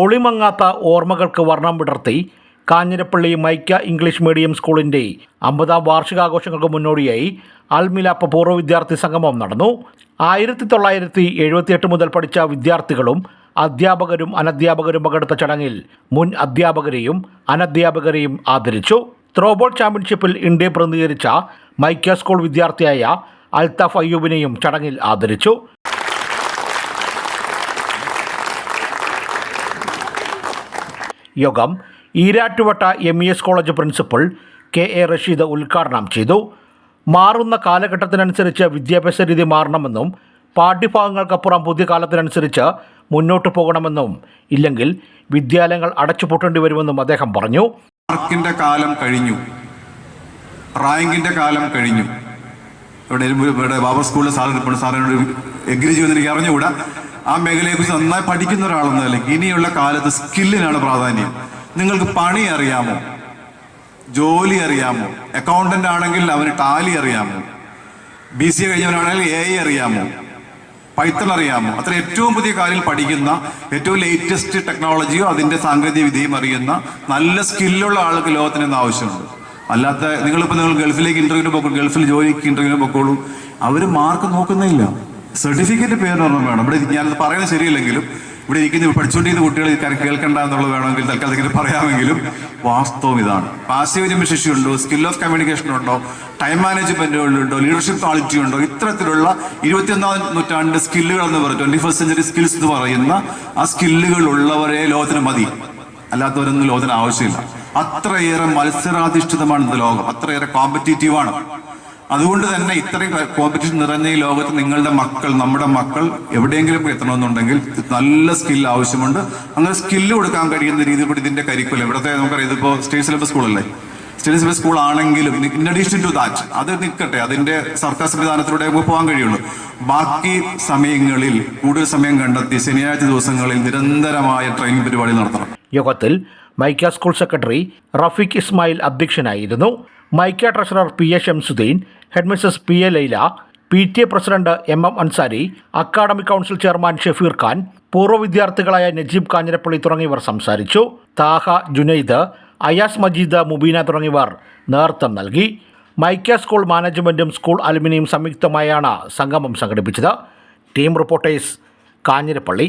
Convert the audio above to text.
ഒളിമങ്ങാത്ത ഓർമ്മകൾക്ക് വർണം വിടർത്തി Kanjirappally mica English medium സ്കൂളിന്റെ അമ്പതാം വാർഷികാഘോഷങ്ങൾക്ക് മുന്നോടിയായി അൽമിലാപ്പ് പൂർവ വിദ്യാർത്ഥി സംഗമം നടന്നു. ആയിരത്തി തൊള്ളായിരത്തി എഴുപത്തിയെട്ട് മുതൽ പഠിച്ച വിദ്യാർത്ഥികളും അധ്യാപകരും അനധ്യാപകരും പങ്കെടുത്ത ചടങ്ങിൽ മുൻ അധ്യാപകരെയും അനധ്യാപകരെയും ആദരിച്ചു. ത്രോബോൾ ചാമ്പ്യൻഷിപ്പിൽ ഇന്ത്യ പ്രതിനിധീകരിച്ച മൈക്ക സ്കൂൾ വിദ്യാർത്ഥിയായ അൽത്താഫ് അയ്യൂബിനെയും ചടങ്ങിൽ ആദരിച്ചു. യോഗം Erattupetta M E S college principal K A Rasheed ഉദ്ഘാടനം ചെയ്തു. മാറുന്ന കാലഘട്ടത്തിനനുസരിച്ച് വിദ്യാഭ്യാസ രീതി മാറണമെന്നും പാഠ്യഭാഗങ്ങൾക്കപ്പുറം പുതിയ കാലത്തിനനുസരിച്ച് മുന്നോട്ട് പോകണമെന്നും ഇല്ലെങ്കിൽ വിദ്യാലയങ്ങൾ അടച്ചുപൂട്ടേണ്ടി വരുമെന്നും അദ്ദേഹം പറഞ്ഞു. കാലം കഴിഞ്ഞു. റാങ്കിന്റെ കാലം കഴിഞ്ഞു. ഇവിടെ ഇവിടെ ബാബർ സ്കൂളിലെ സാർ ഇപ്പോൾ സാറിനോട് എഗ്രി ചെയ്യുമെന്ന് എനിക്ക് അറിഞ്ഞുകൂടാ. ആ മേഖലയെക്കുറിച്ച് നന്നായി പഠിക്കുന്ന ഒരാളെന്ന നിലയ്ക്ക് ഇനിയുള്ള കാലത്ത് സ്കില്ലിനാണ് പ്രാധാന്യം. നിങ്ങൾക്ക് പണി അറിയാമോ? ജോലി അറിയാമോ? അക്കൗണ്ടന്റ് ആണെങ്കിൽ അവന് ടാലി അറിയാമോ? ബി സി എ കഴിഞ്ഞവനാണെങ്കിൽ എ ഐ അറിയാമോ? പൈത്തൺ അറിയാമോ? അത്ര ഏറ്റവും പുതിയ കാര്യം പഠിക്കുന്ന ഏറ്റവും ലേറ്റസ്റ്റ് ടെക്നോളജിയോ അതിന്റെ സാങ്കേതിക വിദ്യയും അറിയുന്ന നല്ല സ്കില്ലുള്ള ആൾക്ക് ലോകത്തിന് ഇന്ന് ആവശ്യമുണ്ട്. അല്ലാത്ത നിങ്ങളിപ്പോൾ നിങ്ങൾ ഗൾഫിലേക്ക് ഇന്റർവ്യൂവിന് പോകും ഗൾഫിൽ ജോലിക്ക് ഇന്റർവ്യൂവിന് പൊക്കോളൂ. അവർ മാർക്ക് നോക്കുന്നില്ല. സർട്ടിഫിക്കറ്റ് പേര് പറഞ്ഞാൽ വേണം. ഇവിടെ ഞാനത് പറയുന്നത് ശരിയല്ലെങ്കിലും ഇവിടെ ഇരിക്കുന്ന പഠിച്ചുകൊണ്ടിരിക്കുന്ന കുട്ടികൾ ഇക്കാര്യം കാര്യം കേൾക്കണ്ട എന്നുള്ളത് വേണമെങ്കിൽ തൽക്കാലത്തേക്ക് പറയാമെങ്കിലും വാസ്തവം ഇതാണ്. പാസീവ് ജമിശേഷി ഉണ്ടോ സ്കിൽ ഓഫ് കമ്മ്യൂണിക്കേഷൻ ഉണ്ടോ? ടൈം മാനേജ്മെന്റ് ഉണ്ടോ? ലീഡർഷിപ്പ് ക്വാളിറ്റി ഉണ്ടോ? ഇത്തരത്തിലുള്ള ഇരുപത്തിയൊന്നാം നൂറ്റാണ്ട് സ്കില്ലുകൾ എന്ന് പറയും ട്വന്റി ഫസ്റ്റ് സെഞ്ചുറി സ്കിൽസ് എന്ന് പറയുന്ന ആ സ്കില്ലുകൾ ഉള്ളവരെ ലോകത്തിന് മതി. അല്ലാത്തവരൊന്നും ലോകത്തിന് ആവശ്യമില്ല. അത്രയേറെ മത്സരാധിഷ്ഠിതമാണ് ഇന്ന് ലോകം. അത്രയേറെ കോമ്പറ്റേറ്റീവ് ആണ്. അതുകൊണ്ട് തന്നെ ഇത്രയും കോമ്പറ്റീഷൻ നിറഞ്ഞ ഈ ലോകത്ത് നിങ്ങളുടെ മക്കൾ നമ്മുടെ മക്കൾ എവിടെയെങ്കിലും എത്തണമെന്നുണ്ടെങ്കിൽ നല്ല സ്കിൽ ആവശ്യമുണ്ട്. അങ്ങനെ സ്കില്ല് കൊടുക്കാൻ കഴിയുന്ന രീതിയിൽ കൂടി ഇതിന്റെ കരിക്കുലം ഇവിടുത്തെ നമുക്കറിയാം ഇതിപ്പോ സ്റ്റേറ്റ് സിലബസ് സ്കൂളല്ലേ സ്റ്റേറ്റ് സിലബസ് സ്കൂൾ ആണെങ്കിലും ഇൻ അഡീഷൻ ടു ദാറ്റ് അത് നിൽക്കട്ടെ അതിന്റെ സർക്കാർ സംവിധാനത്തിലൂടെ നമുക്ക് പോകാൻ കഴിയുള്ളൂ. ബാക്കി സമയങ്ങളിൽ കൂടുതൽ സമയം കണ്ടെത്തി ശനിയാഴ്ച ദിവസങ്ങളിൽ നിരന്തരമായ ട്രെയിനിങ് പരിപാടി നടത്തണം. യോഗത്തിൽ മൈക്ക സ്കൂൾ സെക്രട്ടറി റഫീഖ് ഇസ്മായിൽ അധ്യക്ഷനായിരുന്നു. Mica treasurer P A Shamsuddin headmistress P A Laila P T A president M M Ansari academic council chairman Shefeer Khan പൂർവ വിദ്യാർത്ഥികളായ നജീബ് കാഞ്ഞിരപ്പള്ളി തുടങ്ങിയവർ സംസാരിച്ചു. താഹ ജുനൈദ് അയാസ് മജീദ് മുബീന തുടങ്ങിയവർ നേതൃത്വം നൽകി. മൈക്ക സ്കൂൾ മാനേജ്മെന്റും സ്കൂൾ അലുമിനിയും സംയുക്തമായാണ് സംഗമം സംഘടിപ്പിച്ചത്. Team reporters Kanjirappally.